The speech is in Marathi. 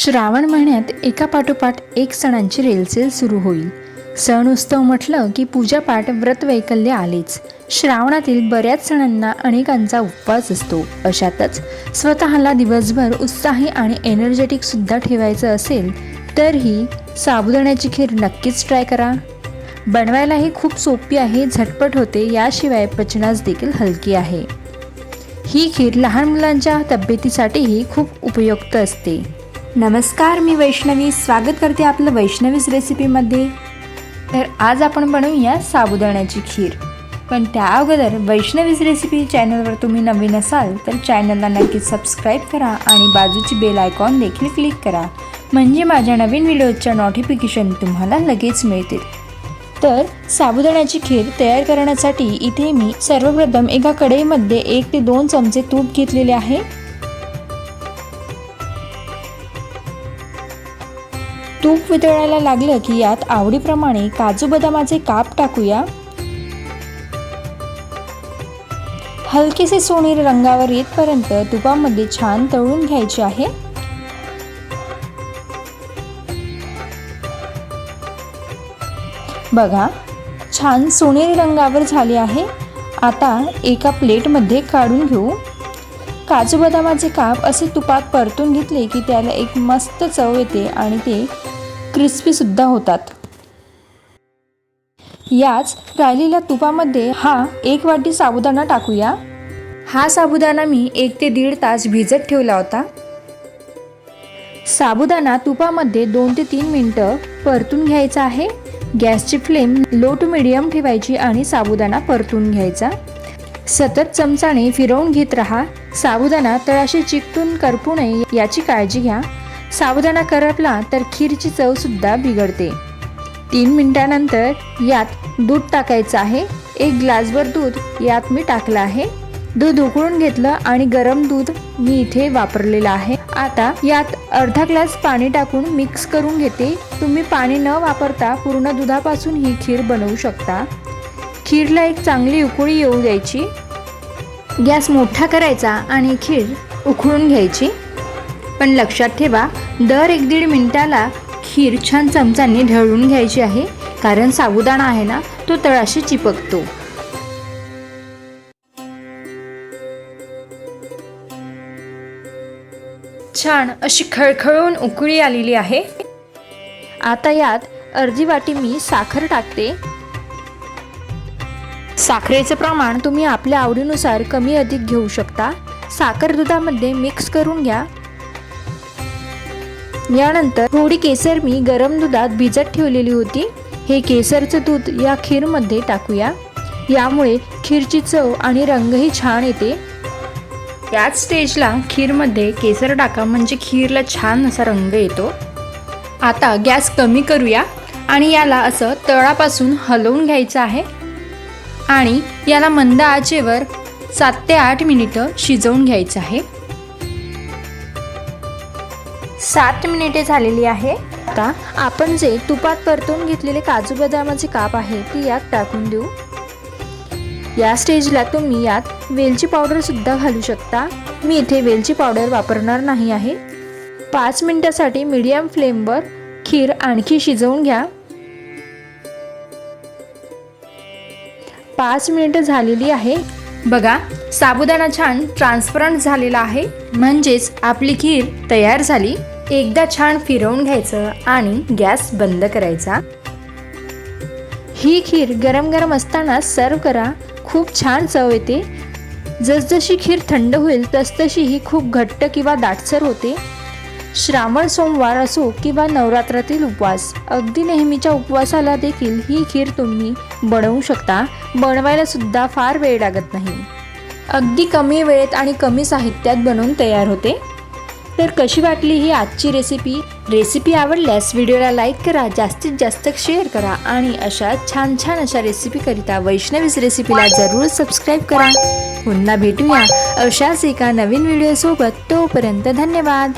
श्रावण महिन्यात एका पाठोपाठ एक सणांची रेलचेल सुरू होईल. सण उत्सव म्हटलं की पूजापाठ व्रत वैकल्य आलेच. श्रावणातील बऱ्याच सणांना अनेकांचा उपवास असतो. अशातच स्वतःला दिवसभर उत्साही आणि एनर्जेटिक सुद्धा ठेवायचं असेल तर ही साबुदाण्याची खीर नक्कीच ट्राय करा. बनवायलाही खूप सोपी आहे झटपट होते याशिवाय पचनास देखील हलकी आहे. ही खीर लहान मुलांच्या तब्येतीसाठीही खूप उपयुक्त असते. नमस्कार मी वैष्णवी. स्वागत करते आपलं वैष्णवीज रेसिपीमध्ये. तर आज आपण बनवूया साबुदाण्याची खीर. पण त्या अगोदर वैष्णवीज रेसिपी चॅनलवर तुम्ही नवीन असाल तर चॅनलला नक्कीच सबस्क्राईब करा आणि बाजूची बेल आयकॉन देखील क्लिक करा. म्हणजे माझ्या नवीन व्हिडिओच्या नोटिफिकेशन तुम्हाला लगेच मिळतील. तर साबुदाण्याची खीर तयार करण्यासाठी इथे मी सर्वप्रथम एका कढईमध्ये एक ते दोन चमचे तूप घेतलेले आहे. तूप वितळायला लागलं की यात आवडीप्रमाणे काजू बदामाचे काप टाकूया. हलकेसे सोनेरी रंगावर येतपर्यंत तुपामध्ये छान तळून घ्यायचे आहे. बघा छान सोनेरी रंगावर झाले आहे. आता एका प्लेटमध्ये काढून घेऊ. काजू बदामाचे काप असे तुपात परतून घेतले की त्याला एक मस्त चव येते आणि ते क्रिस्पीसुद्धा होतात. याच राहिलेल्या तुपामध्ये हा एक वाटी साबुदाणा टाकूया. हा साबुदाणा मी एक ते दीड तास भिजत ठेवला होता. साबुदाणा तुपामध्ये दोन ते तीन मिनटं परतून घ्यायचा आहे. गॅसची फ्लेम लो टू मिडियम ठेवायची आणि साबुदाणा परतून घ्यायचा. सतत चमचाने फिरवून घेत राहा. साबुदाणा तळाशी चिकटून करपू नये याची काळजी घ्या. साबुदाणा करपला तर खीरची चवसुद्धा बिघडते. तीन मिनिटानंतर यात दूध टाकायचं आहे. एक ग्लासभर दूध यात मी टाकलं आहे. दूध उकळून घेतलं आणि गरम दूध मी इथे वापरलेलं आहे. आता यात अर्धा ग्लास पाणी टाकून मिक्स करून घेते. तुम्ही पाणी न वापरता पूर्ण दुधापासून ही खीर बनवू शकता. खीरला एक चांगली उकळी येऊ द्यायची. गॅस मोठा करायचा आणि खीर उकळून घ्यायची. पण लक्षात ठेवा दर एक दीड मिनिटाला खीर छान चमचाने ढळून घ्यायची आहे. कारण साबुदाणा आहे ना तो तळाशी चिपकतो. छान अशी खळखळून उकळी आलेली आहे. आता यात अर्धी वाटी मी साखर टाकते. साखरेचं प्रमाण तुम्ही आपल्या आवडीनुसार कमी अधिक घेऊ शकता. साखर दुधामध्ये मिक्स करून घ्या. यानंतर थोडी केसर मी गरम दुधात भिजत ठेवलेली होती. हे केसरचं दूध या खीरमध्ये टाकूया. यामुळे खीरची चव आणि रंगही छान येते. याच स्टेजला खीरमध्ये केसर टाका म्हणजे खीरला छान असा रंग येतो. आता गॅस कमी करूया आणि याला असं तळापासून हलवून घ्यायचं आहे. आणि याला मंद आचेवर सात ते आठ मिनिटं शिजवून घ्यायचं आहे. सात मिनिटे झालेली आहे. आता आपण जे तुपात परतून घेतलेले काजू बदामाचे काप आहे ते यात टाकून देऊ. या स्टेजला तुम्ही यात वेलची पावडर सुद्धा घालू शकता. मी इथे वेलची पावडर वापरणार नाही आहे. पाच मिनिटासाठी मीडियम फ्लेमवर खीर आणखी शिजवून घ्या. पाच मिनिटं झालेली आहे. बघा साबुदाणा छान ट्रान्सपरंट झालेला आहे. म्हणजेच आपली खीर तयार झाली. एकदा छान फिरवून घ्यायचं आणि गॅस बंद करायचा. ही खीर गरम गरम असताना सर्व करा. खूप छान चव येते. जसजशी खीर थंड होईल तसतशी ही खूप घट्ट किंवा दाटसर होते. श्रावण सोमवार असो किंवा नवरात्रातील उपवास अगदी नेहमीच्या उपवासाला देखील ही खीर तुम्ही बनवू शकता. बनवायला सुद्धा फार वेळ लागत नाही. अगदी कमी वेळेत आणि कमी साहित्यात बनवून तयार होते. तर कशी वाटली ही आजची रेसिपी रेसिपी आवडल्यास व्हिडिओला लाईक करा जास्तीत जास्त शेअर करा आणि अशा छान छान अशा रेसिपीकरिता वैष्णवीज रेसिपीला जरूर सबस्क्राईब करा. पुन्हा भेटूया अशाच एका नवीन व्हिडिओसोबत तोपर्यंत धन्यवाद.